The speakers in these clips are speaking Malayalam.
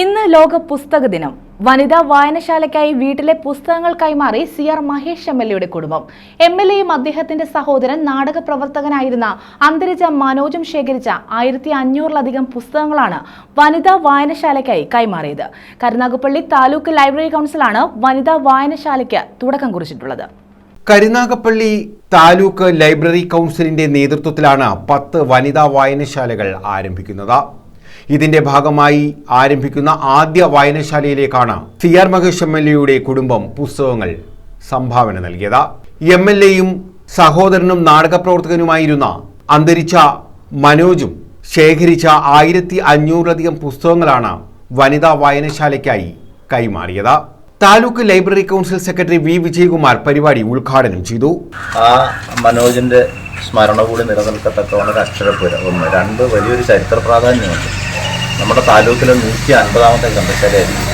ഇന്ന് ലോക പുസ്തക ദിനം. വനിതാ വായനശാലയ്ക്കായി വീട്ടിലെ പുസ്തകങ്ങൾ കൈമാറി C R Mahesh M L എയുടെ കുടുംബം. എം എൽ എയും അദ്ദേഹത്തിന്റെ സഹോദരൻ നാടക പ്രവർത്തകനായിരുന്ന അന്തരിച്ച മനോജും ശേഖരിച്ച ആയിരത്തി അഞ്ഞൂറിലധികം പുസ്തകങ്ങളാണ് വനിതാ വായനശാലയ്ക്കായി കൈമാറിയത്. കരുനാഗപ്പള്ളി താലൂക്ക് ലൈബ്രറി കൗൺസിലാണ് വനിതാ വായനശാലയ്ക്ക് തുടക്കം കുറിച്ചിട്ടുള്ളത്. കരുനാഗപ്പള്ളി താലൂക്ക് ലൈബ്രറി കൗൺസിലിന്റെ നേതൃത്വത്തിലാണ് പത്ത് വനിതാ വായനശാലകൾ ആരംഭിക്കുന്നത്. ഇതിന്റെ ഭാഗമായി ആരംഭിക്കുന്ന ആദ്യ വായനശാലയിലേക്കാണ് C R Mahesh M L എയുടെ കുടുംബം പുസ്തകങ്ങൾ സംഭാവന നൽകിയത്. എം എൽ എയും സഹോദരനും നാടകപ്രവർത്തകനുമായിരുന്ന അന്തരിച്ച മനോജും ശേഖരിച്ച ആയിരത്തി അഞ്ഞൂറിലധികം പുസ്തകങ്ങളാണ് വനിതാ വായനശാലയ്ക്കായി കൈമാറിയത്. Taluk library council secretary V Vijayakumar പരിപാടി ഉദ്ഘാടനം ചെയ്തു. ആ മനോജിന്റെ സ്മരണ കൂടി നിലനിൽക്കത്തക്കവണ്ണം ഒരു അക്ഷരപ്പുര ഒന്ന് രണ്ട് വലിയൊരു ചരിത്ര പ്രാധാന്യമുണ്ട്. നമ്മുടെ താലൂക്കിലെ നൂറ്റി അൻപതാമത്തെ ഗ്രന്ഥശാലയായിരിക്കും.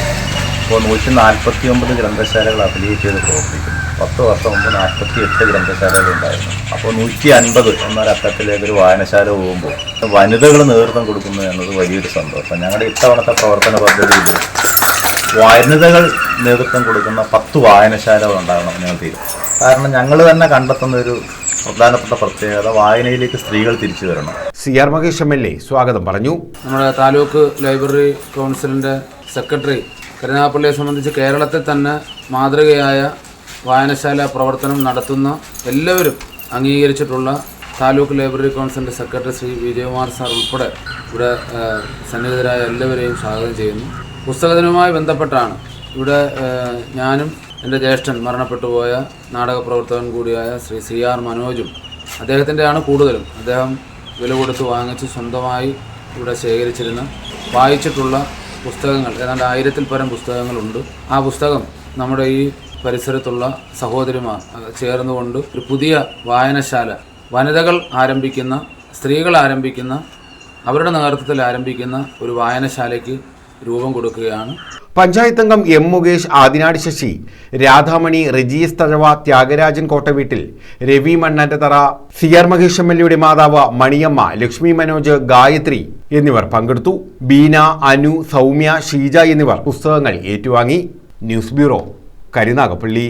ഇപ്പോൾ നൂറ്റി നാൽപ്പത്തി ഒമ്പത് ഗ്രന്ഥശാലകൾ അഫിലിയേറ്റ് ചെയ്ത് പ്രവർത്തിക്കുന്നു. പത്ത് വർഷം മുമ്പ് നാൽപ്പത്തി എട്ട് ഗ്രന്ഥശാലകൾ ഉണ്ടായിരുന്നു. അപ്പോൾ നൂറ്റി അൻപത് എന്നൊരക്കത്തിലേക്ക് ഒരു വായനശാല പോകുമ്പോൾ വനിതകൾ നേതൃത്വം കൊടുക്കുന്നു എന്നത് വലിയൊരു സന്തോഷം. ഞങ്ങളുടെ ഇത്തവണത്തെ പ്രവർത്തന പദ്ധതിയിൽ വനിതകൾ നേതൃത്വം കൊടുക്കുന്ന പത്ത് വായനശാലകൾ ഉണ്ടാകണം ഞങ്ങൾ തീരും കാരണം ഞങ്ങൾ തന്നെ കണ്ടെത്തുന്ന ഒരു പ്രധാനപ്പെട്ട പ്രത്യേകത വായനയിലേക്ക് സ്ത്രീകൾ തിരിച്ചു വരണം. C R Mahesh M L A സ്വാഗതം പറഞ്ഞു. നമ്മുടെ താലൂക്ക് ലൈബ്രറി കൗൺസിലിന്റെ സെക്രട്ടറി കരുനാഗപ്പള്ളിയെ സംബന്ധിച്ച് കേരളത്തിൽ തന്നെ മാതൃകയായ വായനശാല പ്രവർത്തനം നടത്തുന്ന എല്ലാവരും അംഗീകരിച്ചിട്ടുള്ള താലൂക്ക് ലൈബ്രറി കൗൺസിലിന്റെ സെക്രട്ടറി ശ്രീ വിജയകുമാർ സാർ ഉൾപ്പെടെ ഇവിടെ സന്നിഹിതരായ എല്ലാവരെയും സ്വാഗതം ചെയ്യുന്നു. പുസ്തകത്തിനുമായി ബന്ധപ്പെട്ടാണ് ഇവിടെ ഞാനും എന്റെ ജ്യേഷ്ഠൻ മരണപ്പെട്ടു പോയ നാടക പ്രവർത്തകൻ കൂടിയായ ശ്രീ സി ആർ മനോജും അദ്ദേഹത്തിന്റെയാണ് കൂടുതലും. അദ്ദേഹം വില കൊടുത്ത് വാങ്ങിച്ച് സ്വന്തമായി ഇവിടെ ശേഖരിച്ചിരുന്ന വായിച്ചിട്ടുള്ള പുസ്തകങ്ങൾ ഏതാണ്ട് ആയിരത്തിൽ പരം പുസ്തകങ്ങളുണ്ട്. ആ പുസ്തകം നമ്മുടെ ഈ പരിസരത്തുള്ള സഹോദരിമാർ ചേർന്നുകൊണ്ട് ഒരു പുതിയ വായനശാല വനിതകൾ ആരംഭിക്കുന്ന സ്ത്രീകൾ ആരംഭിക്കുന്ന അവരുടെ നേതൃത്വത്തിൽ ആരംഭിക്കുന്ന ഒരു വായനശാലയ്ക്ക് രൂപം കൊടുക്കുകയാണ്. പഞ്ചായത്ത് അംഗം M Mukesh Adinad Sasi Radhamani Rejees Thazhava Thyagarajan Kottaveettil Ravi Mannattathara C R Mahesh M L എയുടെ മാതാവ് മണിയമ്മ ലക്ഷ്മി മനോജ് ഗായത്രി എന്നിവർ പങ്കെടുത്തു. ബീന അനു സൗമ്യ ഷീജ എന്നിവർ പുസ്തകങ്ങൾ ഏറ്റുവാങ്ങി. News bureau Karunagappally.